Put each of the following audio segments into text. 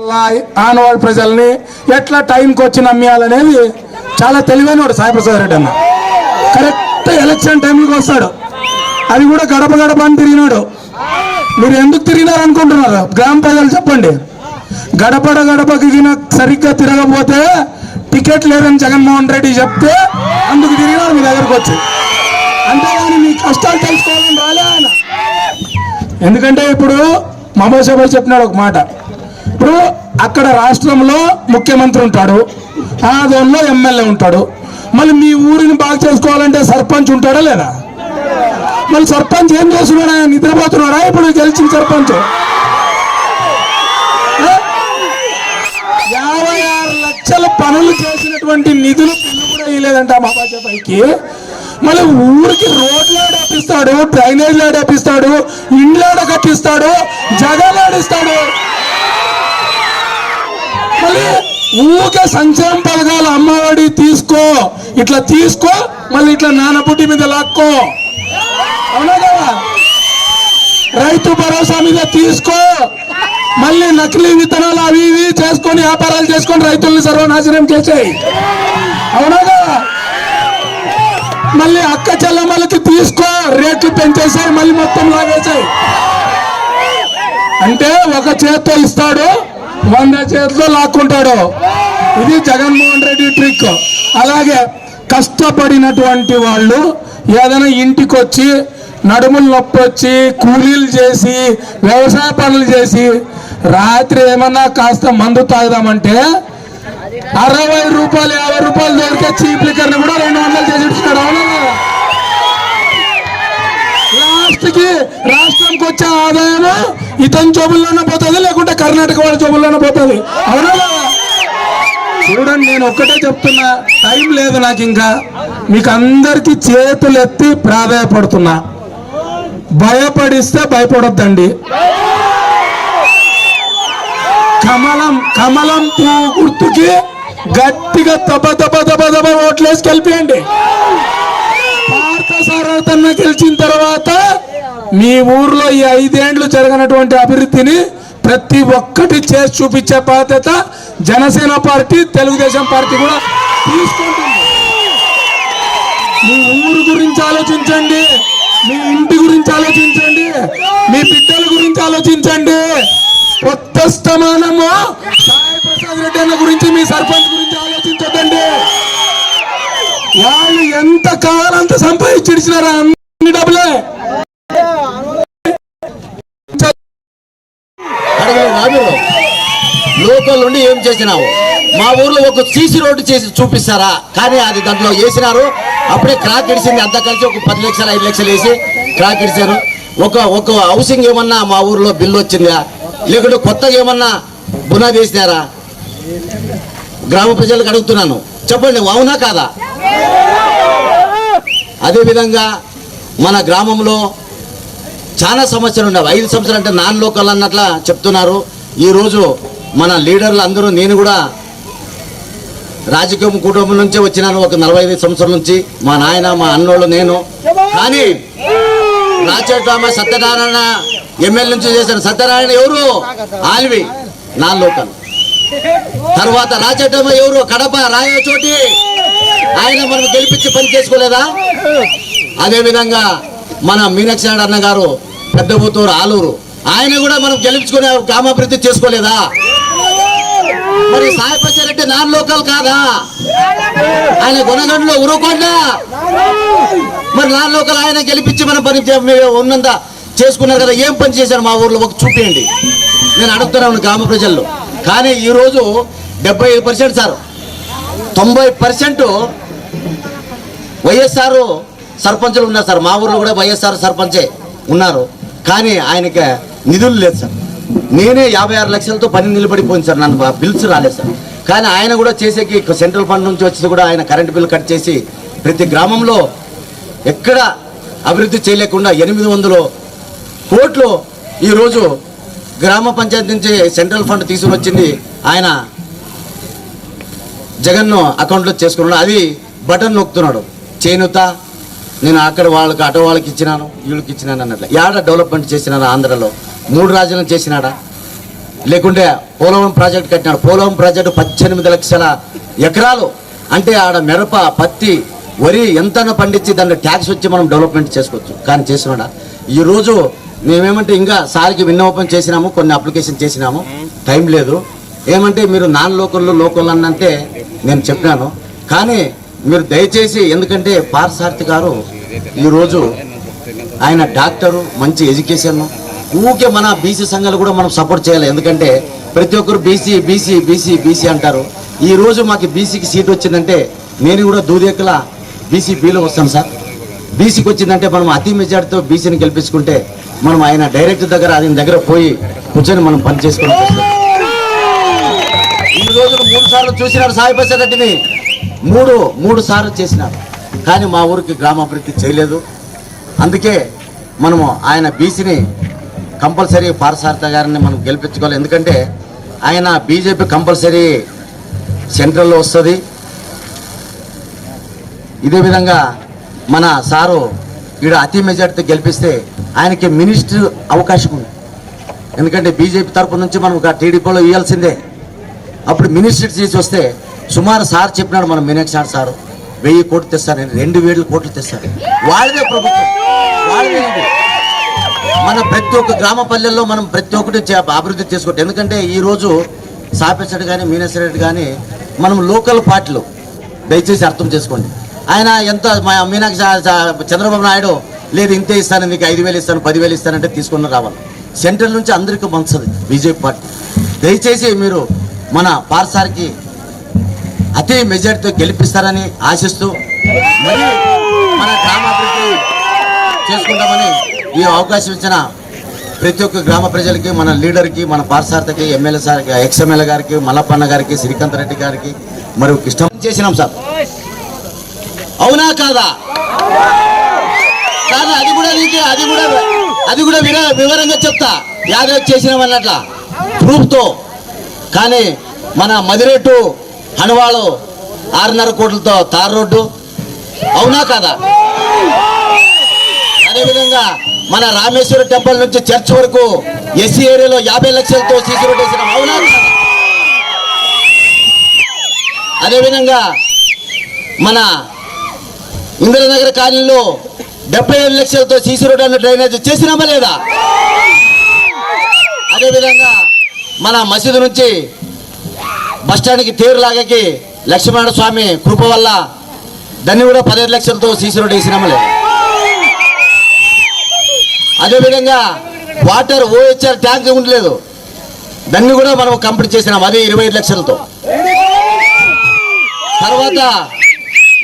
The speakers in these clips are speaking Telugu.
అలా ఆనవాళ్ళ ప్రజల్ని ఎట్లా టైంకి వచ్చి నమ్మేయాలనేది చాలా తెలివైన వాడు సాయిప్రసాద్ రెడ్డి అన్న. కరెక్ట్ ఎలక్షన్ టైంకి వస్తాడు. అది కూడా గడప గడప అని తిరిగినాడు. మీరు ఎందుకు తిరిగినారు అనుకుంటున్నారు గ్రామ ప్రజలు చెప్పండి. గడపడ గడపకి సరిగ్గా తిరగకపోతే టికెట్ లేదని జగన్మోహన్ రెడ్డి చెప్తే అందుకు తిరిగినారు మీ దగ్గరకు వచ్చి. అంతేగాని మీ కష్టాలు తెలుసుకోవాలని రాలే ఆయన. ఎందుకంటే ఇప్పుడు మమోషాబాయ్ చెప్పినాడు ఒక మాట. ఇప్పుడు అక్కడ రాష్ట్రంలో ముఖ్యమంత్రి ఉంటాడు ఆ జోన్లో ఎమ్మెల్యే ఉంటాడు. మళ్ళీ మీ ఊరిని బాగా చేసుకోవాలంటే సర్పంచ్ ఉంటాడా లేదా మళ్ళీ సర్పంచ్ ఏం చేస్తున్నాడా? నిద్రపోతున్నాడా? ఇప్పుడు గెలిచిన సర్పంచ్. యాభై ఆరు లక్షల పనులు చేసినటువంటి నిధులు బిల్లు కూడా ఇవ్వలేదంట మహాబాజాబాయికి మళ్ళీ ఊరికి రోడ్లు ఆడేపిస్తాడు డ్రైనేజ్లు ఆడేపిస్తాడు ఇండ్లు ఆడ కట్టిస్తాడు జగన్ ఆడిస్తాడు మళ్ళీ ఊకే సంక్షేమ పథకాలు అమ్మఒడి తీసుకో. ఇట్లా తీసుకో మళ్ళీ ఇట్లా నానబుడ్డి మీద లాక్కో. అవునా కదా? రైతు భరోసా మీద తీసుకో. మళ్ళీ నకిలీ విత్తనాలు అవి ఇవి చేసుకొని వ్యాపారాలు చేసుకొని రైతుల్ని సర్వనాశనం చేసేయి. అవునా కదా? మళ్ళీ అక్క చెల్లెమ్మలకి తీసుకో రేట్లు పెంచేసాయి మళ్ళీ మొత్తం లాగేసాయి. అంటే ఒక చేత్తో ఇస్తాడు వంద చేతిలో లాక్కుంటాడు. ఇది జగన్మోహన్ రెడ్డి ట్రిక్ అలాగే కష్టపడినటువంటి వాళ్ళు ఏదైనా ఇంటికి వచ్చి నడుములు నొప్పి వచ్చి కూలీలు చేసి వ్యవసాయ పనులు చేసి రాత్రి ఏమన్నా కాస్త మందు తాగుదామంటే అరవై రూపాయలు యాభై రూపాయలు దొరికే చీప్ కూడా రెండు వందలు చేసి ఇస్తున్నాడు అవునా కదా? రాష్ట్రంకి వచ్చే ఆదాయము ఇతని జోబుల్లోనే పోతుంది లేకుంటే కర్ణాటక వాళ్ళ జోబుల్లోనే పోతుంది. అవునా చూడండి నేను ఒక్కటే చెప్తున్నా టైం లేదు నాకు ఇంకా. మీకు అందరికి చేతులు ఎత్తి ప్రాధాయపడుతున్నా. భయపడిస్తే భయపడొద్దండి. కమలం కమలం పువ్వు గుర్తుకి గట్టిగా దబ దబ దబ దబ ఓట్లేసి గెలిపియండి. పార్థ సారథన్న గెలిచిన తర్వాత మీ ఊర్లో ఈ ఐదేండ్లు జరగనటువంటి అభివృద్ధిని ప్రతి ఒక్కటి చేసి చూపించే బాధ్యత జనసేన పార్టీ తెలుగుదేశం పార్టీ కూడా తీసుకుంటుంది. మీ ఊరు గురించి ఆలోచించండి. మీ ఇంటి గురించి ఆలోచించండి. మీ బిడ్డల గురించి ఆలోచించండి. కొత్త స్థమానము సాయి ప్రసాద్ రెడ్డి అన్న గురించి మీ సర్పంచ్ గురించి ఆలోచించదండి వాళ్ళు ఎంత కావాలంత సంపాదించినారా చేసినాము. మా ఊర్లో ఒక సీసీ రోడ్డు చేసి చూపిస్తారా? కానీ అది దాంట్లో వేసినారు. అప్పుడే క్రాక్ ఇడిసింది. అంతా కలిసి ఒక పది లక్షలు ఐదు లక్షలు వేసి క్రాక్ ఇడిచారు ఒక ఒక హౌసింగ్ ఏమన్నా మా ఊర్లో బిల్లు వచ్చిందా? లేకుంటే కొత్తగా ఏమన్నా బునాది వేసినారా? గ్రామ ప్రజలకు అడుగుతున్నాను. చెప్పండి అవునా కాదా? అదేవిధంగా మన గ్రామంలో చాలా సమస్యలు ఉండవు. ఐదు సంవత్సరాలు అంటే నాన్ లోకల్ అన్నట్ల చెప్తున్నారు. ఈరోజు మన లీడర్లు అందరూ నేను కూడా రాజకీయ కుటుంబం నుంచే వచ్చినాను ఒక నలభై ఐదు సంవత్సరాల నుంచి. మా నాయన మా అన్నోళ్ళు నేను. కానీ రాచట్రామ సత్యనారాయణ ఎమ్మెల్యే నుంచి చేశాను సత్యనారాయణ ఎవరు? ఆల్వి నా లోకల్ తర్వాత రాచట్రామ ఎవరు? కడప రాయచోటి. ఆయన మనం గెలిపించి పని చేసుకోలేదా? అదేవిధంగా మన మీనాక్షి నాయుడు అన్న గారు పెద్దబూతూరు ఆలూరు. ఆయన కూడా మనం గెలిపించుకునే గ్రామాభివృద్ధి చేసుకోలేదా? మరి సాయపచ్చారెడ్డి నాన్ లోకల్ కాదా? ఆయన గుణగండ్లో ఉరుకోండా? మరి నాన్ లోకల్ ఆయన గెలిపించి మన పని ఉన్నంత చేసుకున్నారు కదా ఏం పని చేశారు మా ఊర్లో? ఒక చూపించండి నేను అడుగుతున్నాను గ్రామ ప్రజల్లో. కానీ ఈరోజు డెబ్బై ఐదు పర్సెంట్ సార్. తొంభై పర్సెంట్ వైఎస్ఆర్ సర్పంచులు ఉన్నారు సార్. మా ఊర్లో కూడా వైఎస్ఆర్ సర్పంచే ఉన్నారు. కానీ ఆయనకి నిధులు లేదు సార్. నేనే యాభై ఆరు లక్షలతో పని నిలబడిపోయింది సార్. నన్ను బిల్స్ రాలేదు సార్. కానీ ఆయన కూడా చేసేకి సెంట్రల్ ఫండ్ నుంచి వచ్చి కూడా ఆయన కరెంట్ బిల్ కట్ చేసి ప్రతి గ్రామంలో ఎక్కడ అభివృద్ధి చేయలేకుండా ఎనిమిది వందలు కోట్లు ఈరోజు గ్రామ పంచాయతీ నుంచి సెంట్రల్ ఫండ్ తీసుకుని వచ్చింది ఆయన జగన్ను అకౌంట్లో చేసుకున్నాడు. అది బటన్ నొక్కుతున్నాడు. చేనుత నేను అక్కడ వాళ్ళకి అటో వాళ్ళకి ఇచ్చినాను వీళ్ళకి ఇచ్చినాను అన్నట్లు. యాడ డెవలప్మెంట్ చేసినాను ఆంధ్రలో? మూడు రాజ్యాలను చేసినాడా? లేకుంటే పోలవరం ప్రాజెక్ట్ కట్టినాడు. పోలవరం ప్రాజెక్టు పద్దెనిమిది లక్షల ఎకరాలు. అంటే ఆడ మిరప పత్తి వరి ఎంతన పండించి దాన్ని ట్యాక్స్ వచ్చి మనం డెవలప్మెంట్ చేసుకోవచ్చు. కానీ చేసినాడా? ఈరోజు మేమేమంటే ఇంకా సార్కి విన్నపం చేసినాము కొన్ని అప్లికేషన్ చేసినాము. టైం లేదు. ఏమంటే మీరు నాన్ లోకల్లో లోకల్ అన్నంటే నేను చెప్పినాను కానీ మీరు దయచేసి ఎందుకంటే పార్సార్థి గారు ఈరోజు ఆయన డాక్టరు మంచి ఎడ్యుకేషన్ ఊకే మన బీసీ సంఘాలు కూడా మనం సపోర్ట్ చేయాలి. ఎందుకంటే ప్రతి ఒక్కరు బీసీ బీసీ బీసీ బీసీ అంటారు. ఈ రోజు మాకు బీసీకి సీట్ వచ్చిందంటే నేను కూడా దూదెక్కల బీసీ బీలో వస్తాను సార్. బీసీకి వచ్చిందంటే మనం అతి మెజార్టీతో బీసీని గెలిపించుకుంటే మనం ఆయన డైరెక్టర్ దగ్గర ఆయన దగ్గర పోయి కూర్చొని మనం పని చేసుకుంటాం ఈ రోజులు మూడు సార్లు చూసినారు సాయి ప్రసాద్ రెడ్డిని. మూడు మూడు సార్లు చేసినారు. కానీ మా ఊరికి గ్రామాభివృద్ధి చేయలేదు. అందుకే మనము ఆయన బీసీని కంపల్సరీ పారసారథ గారిని మనం గెలిపించుకోవాలి. ఎందుకంటే ఆయన బీజేపీ కంపల్సరీ సెంట్రల్లో వస్తుంది. ఇదే విధంగా మన సారు ఈడ అతి మెజార్టీతో గెలిపిస్తే ఆయనకి మినిస్టర్ అవకాశం ఉంది. ఎందుకంటే బీజేపీ తరపు నుంచి మనం ఒక టీడీపీలో ఇవ్వాల్సిందే అప్పుడు మినిస్టర్ చేసి వస్తే సుమారు సార్ చెప్పినాడు మన మీనాక్షి సారు వెయ్యి కోట్లు తెస్తారు రెండు వేల కోట్లు తెస్తాను వాళ్ళదే ప్రభుత్వం. వాళ్ళదే మన ప్రతి ఒక్క గ్రామ పల్లెల్లో మనం ప్రతి ఒక్కటి అభివృద్ధి చేసుకోవట్టు ఎందుకంటే ఈరోజు సాపేశ్ రెడ్డి కానీ మీనేశ్వర రెడ్డి కానీ మనం లోకల్ పార్టీలు. దయచేసి అర్థం చేసుకోండి. ఆయన ఎంత మా మీనాక్షి చంద్రబాబు నాయుడు లేదు ఇంతే ఇస్తాను నీకు ఐదు వేలు ఇస్తాను పదివేలు ఇస్తానంటే తీసుకుని రావాలి. సెంట్రల్ నుంచి అందరికీ మంచిది బీజేపీ పార్టీ. దయచేసి మీరు మన పార్సార్కి అతి మెజార్టీతో గెలిపిస్తారని ఆశిస్తూ మరి మన గ్రామాభివృద్ధి చేసుకుంటామని ఈ అవకాశం ఇచ్చిన ప్రతి ఒక్క గ్రామ ప్రజలకి మన లీడర్కి మన పార్సార్థకి ఎమ్మెల్యే సార్ ఎక్స్ఎమ్మెల్యే గారికి మల్లప్పన్న గారికి శ్రీకాంత్ రెడ్డి గారికి మరియు ఇష్టం చేసినాం సార్. అవునా కాదా? కాదా? అది కూడా నీకు అది కూడా అది కూడా వివరంగా చెప్తా. యాదవ్ చేసినాం అన్నట్ల. ప్రూఫ్తో. కానీ మన మదిరెట్టు హనువాళ్ళు ఆరున్నర కోట్లతో తార్ రోడ్డు. అవునా కాదా? అదేవిధంగా మన రామేశ్వర టెంపుల్ నుంచి చర్చ్ వరకు ఎస్సీ ఏరియాలో యాభై లక్షలతో సీసీ రోడ్ వేసినాం అవునా అదేవిధంగా మన ఇందిరానగర్ కాలనీలో డెబ్బై ఏడు లక్షలతో సీసీ రోడ్ అన్న డ్రైనేజ్ చేసినామా లేదా? అదేవిధంగా మన మసీదు నుంచి బస్టాండ్కి తేరు లాగకి లక్ష్మణ స్వామి కృప వల్ల దాన్ని కూడా పదిహేడు లక్షలతో సీసీ రోడ్ వేసినామా లేదా? అదేవిధంగా వాటర్ ఓహెచ్ఆర్ ట్యాంక్ ఉండలేదు. దాన్ని కూడా మనం కంప్లీట్ చేసినాం అదే ఇరవై ఐదు లక్షలతో. తర్వాత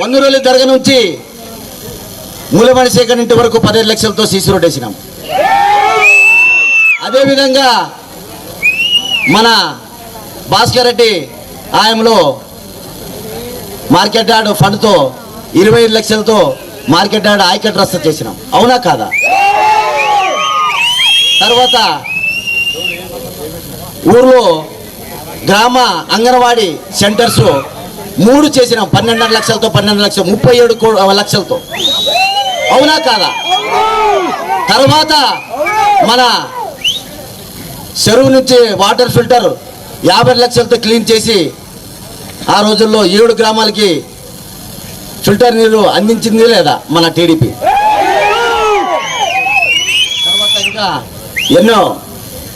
వన్నూరులి దర్గ నుంచి మూలమణి శేఖర్ ఇంటి వరకు పదిహేను లక్షలతో సీసీ రోడ్ వేసినాం. అదేవిధంగా మన భాస్కర్ రెడ్డి ఆయంలో మార్కెట్ యార్డ్ ఫండ్తో ఇరవై ఐదు లక్షలతో మార్కెట్ యార్డ్ ఆయకట్ రస్తా చేసినాం. అవునా కాదా? తర్వాత ఊర్లో గ్రామ అంగన్వాడీ సెంటర్స్ మూడు చేసినాం పన్నెండున్నర లక్షలతో పన్నెండు లక్షలు ముప్పై ఏడు లక్షలతో. అవునా కాదా? తర్వాత మన చెరువు నుంచి వాటర్ ఫిల్టర్ యాభై లక్షలతో క్లీన్ చేసి ఆ రోజుల్లో ఏడు గ్రామాలకి ఫిల్టర్ నీరు అందించింది లేదా మన టీడీపీ? తర్వాత ఇంకా ఎన్నో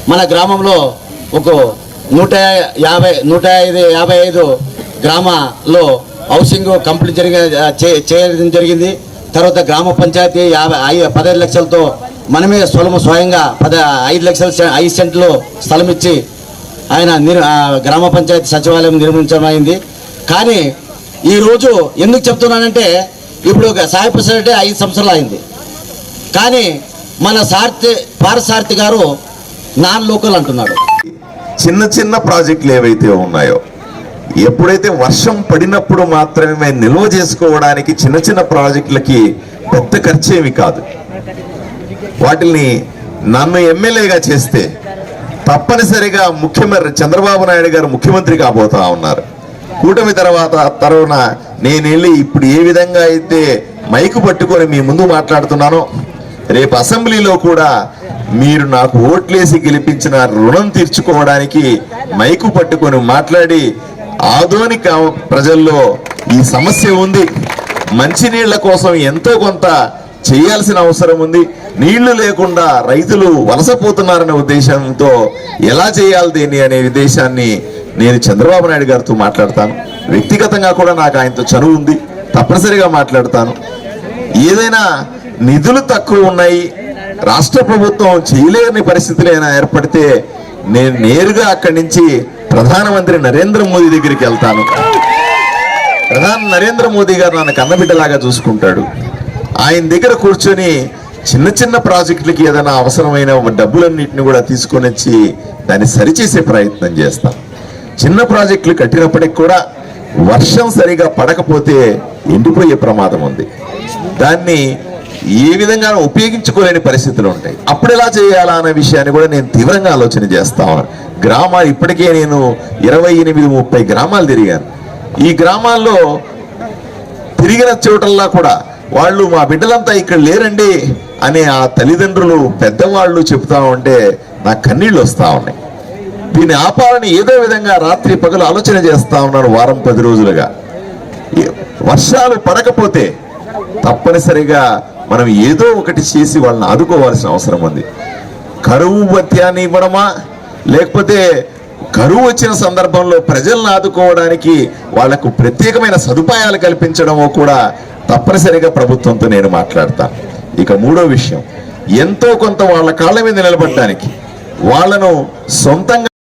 మన గ్రామంలో ఒక నూట యాభై నూట ఐదు యాభై ఐదు గ్రామాల్లో హౌసింగ్ కంప్లీట్ జరిగి చే- చేయడం జరిగింది. తర్వాత గ్రామ పంచాయతీ యాభై ఐ- పదహైదు లక్షలతో మనమే స్వలము స్వయంగా పద ఐదు లక్షల సె- ఐదు సెంట్లు స్థలం ఇచ్చి ఆయన నిర్ గ్రామ పంచాయతీ సచివాలయం నిర్మించడం అయింది. కానీ ఈరోజు ఎందుకు చెప్తున్నానంటే ఇప్పుడు ఒక సాయి ప్రసాద్ రెడ్డి ఐదు సంవత్సరాలు అయింది. కానీ మన సార్థి పారసార్థి గారు నాన్ లోకల్ అంటున్నాడు. చిన్న చిన్న ప్రాజెక్టులు ఏవైతే ఉన్నాయో ఎప్పుడైతే వర్షం పడినప్పుడు మాత్రమే నిల్వ చేసుకోవడానికి చిన్న చిన్న ప్రాజెక్టులకి పెద్ద ఖర్చేమి కాదు. వాటిని నన్ను ఎమ్మెల్యేగా చేస్తే తప్పనిసరిగా ముఖ్యమంత్రి చంద్రబాబు నాయుడు గారు ముఖ్యమంత్రి కాబోతా ఉన్నారు. కూటమి తర్వాత తరువున నేను వెళ్ళి ఇప్పుడు ఏ విధంగా అయితే మైకు పట్టుకొని మీ ముందు మాట్లాడుతున్నానో రేపు అసెంబ్లీలో కూడా మీరు నాకు ఓట్లేసి గెలిపించిన రుణం తీర్చుకోవడానికి మైకు పట్టుకొని మాట్లాడి ఆధునిక ప్రజల్లో ఈ సమస్య ఉంది. మంచినీళ్ళ కోసం ఎంతో కొంత చేయాల్సిన అవసరం ఉంది. నీళ్ళు లేకుండా రైతులు వలసపోతున్నారనే ఉద్దేశంతో ఎలా చేయాలి దీన్ని అనే ఉద్దేశాన్ని నేను చంద్రబాబు నాయుడు గారితో మాట్లాడతాను. వ్యక్తిగతంగా కూడా నాకు ఆయనతో చనువు ఉంది. తప్పనిసరిగా మాట్లాడతాను. ఏదైనా నిధులు తక్కువ ఉన్నాయి. రాష్ట్ర ప్రభుత్వం చేయలేని పరిస్థితులు ఏమైనా ఏర్పడితే నేను నేరుగా అక్కడి నుంచి ప్రధానమంత్రి నరేంద్ర మోదీ దగ్గరికి వెళ్తాను. ప్రధాని నరేంద్ర మోదీ గారు నన్ను కన్నబిడ్డలాగా చూసుకుంటాడు. ఆయన దగ్గర కూర్చొని చిన్న చిన్న ప్రాజెక్టులకి ఏదైనా అవసరమైన డబ్బులన్నింటిని కూడా తీసుకొని వచ్చి దాన్ని సరిచేసే ప్రయత్నం చేస్తాం. చిన్న ప్రాజెక్టులు కట్టినప్పటికి కూడా వర్షం సరిగా పడకపోతే ఎండిపోయే ప్రమాదం ఉంది. దాన్ని ఏ విధంగా ఉపయోగించుకోలేని పరిస్థితులు ఉంటాయి. అప్పుడు ఎలా చేయాలా అనే విషయాన్ని కూడా నేను తీవ్రంగా ఆలోచన చేస్తా ఉన్నాను. గ్రామాలు ఇప్పటికే నేను ఇరవై ఎనిమిది ముప్పై గ్రామాలు తిరిగాను. ఈ గ్రామాల్లో తిరిగిన చోటల్లా కూడా వాళ్ళు మా బిడ్డలంతా ఇక్కడ లేరండి అనే ఆ తల్లిదండ్రులు పెద్దవాళ్ళు చెప్తా ఉంటే నా కన్నీళ్ళు వస్తూ ఉన్నాయి. దీన్ని ఆపాలని ఏదో విధంగా రాత్రి పగలు ఆలోచన చేస్తా ఉన్నాను వారం పది రోజులుగా. వర్షాలు పడకపోతే తప్పనిసరిగా మనం ఏదో ఒకటి చేసి వాళ్ళని ఆదుకోవాల్సిన అవసరం ఉంది. కరువు భత్యాన్ని ఇవ్వడమా? లేకపోతే కరువు వచ్చిన సందర్భంలో ప్రజలను ఆదుకోవడానికి వాళ్ళకు ప్రత్యేకమైన సదుపాయాలు కల్పించడమో కూడా తప్పనిసరిగా ప్రభుత్వంతో నేను మాట్లాడతాను ఇక మూడో విషయం ఎంతో కొంత వాళ్ళ కాళ్ళ మీద నిలబడటానికి వాళ్ళను సొంతంగా